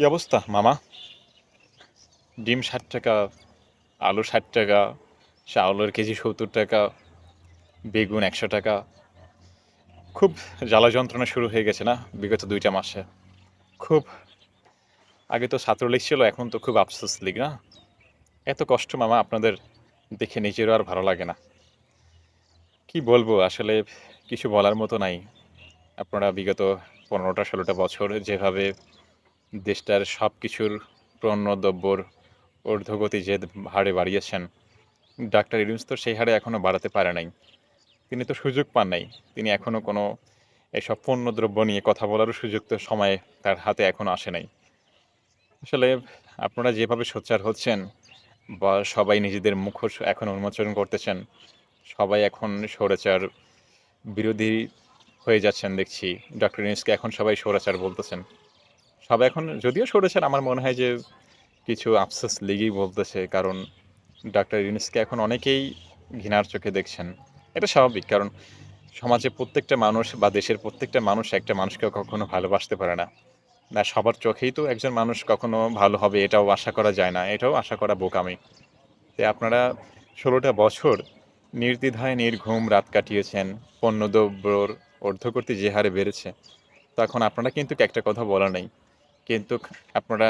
কী অবস্থা, মামা? ডিম ষাট টাকা, আলু ষাট টাকা, চাউলের কেজি সত্তর টাকা, বেগুন একশো টাকা। খুব জ্বালা যন্ত্রণা শুরু হয়ে গেছে না বিগত দুইটা মাসে? খুব। আগে তো ছাত্রলীগ ছিল, এখন তো খুব আফসোস লীগ না? এত কষ্ট মামা আপনাদের দেখে নিজেরও আর ভালো লাগে না। কি বলব, আসলে কিছু বলার মতো নাই। আপনারা বিগত পনেরোটা, ষোলোটা বছর যেভাবে দেশটার সব কিছুর দ্রব্যর ঊর্ধ্বগতি যে হারে বাড়িয়েছেন, ডাক্তার ইউনুস তো সেই হারে এখনও বাড়াতে পারে নাই। তিনি তো সুযোগ পান নাই। তিনি এখনও কোনো এসব পণ্যদ্রব্য নিয়ে কথা বলারও সুযোগ তো সময় তার হাতে এখনও আসে নাই। আসলে আপনারা যেভাবে সোচ্চার হচ্ছেন বা সবাই নিজেদের মুখোশ এখন উন্মোচন করতেছেন, সবাই এখন সৌরাচার বিরোধী হয়ে যাচ্ছেন দেখছি। ডক্টর ইউনুসকে এখন সবাই সৌরাচার বলতেছেন। সবাই এখন যদিও স্বৈরাচার আমার মনে হয় যে কিছু আফসোস লেগেই বলতেছে, কারণ ডাক্তার ইউনুসকে এখন অনেকেই ঘৃণার চোখে দেখছেন। এটা স্বাভাবিক, কারণ সমাজে প্রত্যেকটা মানুষ বা দেশের প্রত্যেকটা মানুষ একটা মানুষকে কখনো ভালোবাসতে পারে না। না, সবার চোখেই তো একজন মানুষ কখনো ভালো হবে, এটাও আশা করা যায় না, এটাও আশা করা বোকামি। তাই আপনারা ষোলোটা বছর নির্দ্বিধায় নির্ঘুম রাত কাটিয়েছেন, পণ্যদ্রব্যর ঊর্ধ্বগতি যে হারে বেড়েছে তখন আপনারা কিন্তু একটা কথা বলা নেই। কিন্তু আপনারা,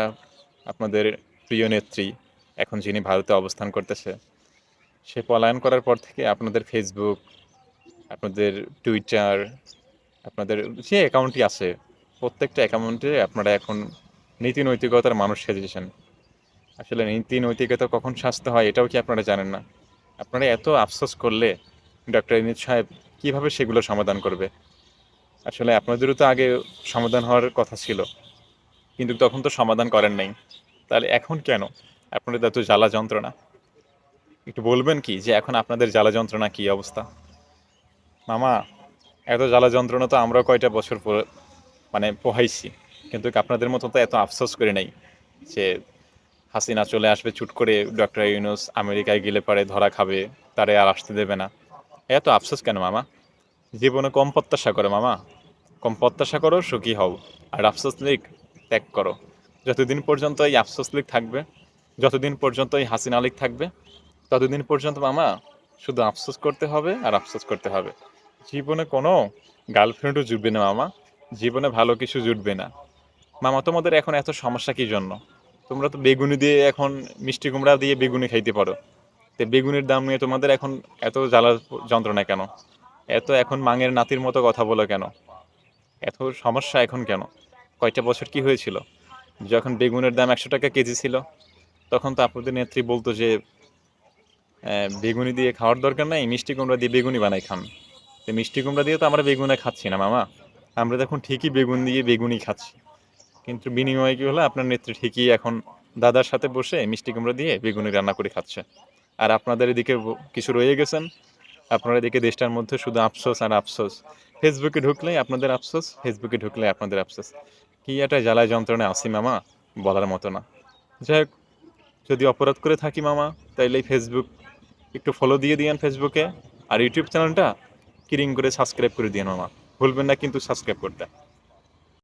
আপনাদের প্রিয় নেত্রী এখন যিনি ভারতে অবস্থান করতেছে, সে পলায়ন করার পর থেকে আপনাদের ফেসবুক আপনাদের টুইটার আপনাদের যে অ্যাকাউন্টই আছে, প্রত্যেকটা অ্যাকাউন্টে আপনারা এখন নীতি নৈতিকতার মানুষ সেজেছেন। আসলে নীতি নৈতিকতা কখন শাস্তি হয় এটাও কি আপনারা জানেন না? আপনারা এত আফসোস করলে ডক্টর ইনিত সাহেব কীভাবে সেগুলো সমাধান করবে? আসলে আপনাদেরও তো আগে সমাধান হওয়ার কথা ছিল। কিন্তু তখন তো সমাধান করেন নাই। তাহলে এখন কেন? আপনাদের এত জ্বালা যন্ত্রণা। একটু বলবেন কি যে এখন আপনাদের জ্বালা যন্ত্রণা কী অবস্থা? মামা, এত জ্বালা যন্ত্রণা তো আমরা কয়টা বছর পরে মানে পোহাইছি। কিন্তু আপনাদের মতো তো এত আফসোস করে নাই যে হাসিনা চলে আসবে চুট করে ডক্টর ইউনুস আমেরিকায় গেলে পরে ধরা খাবে, তারে আর আসতে দেবে না। এত আফসোস কেন মামা? জীবনে কম প্রত্যাশা করো মামা। কম প্রত্যাশা করো, সুখী হও। আর আফসোস লিগ ত্যাগ করো। যতদিন পর্যন্ত এই আফসোস লিগ থাকবে, যতদিন পর্যন্ত এই হাসিনা লীগ থাকবে, ততদিন পর্যন্ত মামা, শুধু আফসোস করতে হবে আর আফসোস করতে হবে। জীবনে কোনো গার্লফ্রেন্ডও জুটবে না মামা। জীবনে ভালো কিছু জুটবে না। মামা, তোমাদের এখন এত সমস্যা কী জন্য? তোমরা তো বেগুনি দিয়ে এখন মিষ্টি কুমড়া দিয়ে বেগুনি খাইতে পারো। তো বেগুনের দাম নিয়ে তোমাদের এখন এত জ্বালা যন্ত্রণা কেন? এত এখন মাঙের নাতির মতো কথা বলো কেন? এত সমস্যা এখন কেন? কয়টা বছর কি হয়েছিল? যখন বেগুনের দাম একশো টাকা কেজি ছিল, তখন তো আপনাদের নেত্রী বলতো যে বেগুনি দিয়ে খাওয়ার দরকার নাই, মিষ্টি কুমড়া দিয়ে বেগুনি বানাই খান। তো মিষ্টি কুমড়া দিয়ে তো আমরা বেগুনে খাচ্ছি না, মামা। আমরা দেখুন ঠিকই বেগুন দিয়ে বেগুনি খাচ্ছি। কিন্তু বিনিময়ে কী হলো? আপনার নেত্রী ঠিকই এখন দাদার সাথে বসে মিষ্টি কুমড়া দিয়ে বেগুনি রান্না করে খাচ্ছে। আর আপনাদের এদিকে কিছু রয়ে গেছেন। আপনারা এদিকে দেশটার মধ্যে শুধু আফসোস আর আফসোস। ফেসবুকে ঢুকলেই আপনাদের আফসোস, ফেসবুকে ঢুকলে আপনাদের আফসোস। কি একটা জ্বালায় যন্ত্রণা আসি মামা? বলার মতো না। যাই যদি অপরাধ করে থাকি, মামা, তাইলে ফেসবুক একটু ফলো দিয়ে দিয়েন ফেসবুকে আর ইউটিউব চ্যানেলটা কিরিং করে সাবস্ক্রাইব করে দিয়েন, মামা। ভুলবেন না কিন্তু সাবস্ক্রাইব করতে।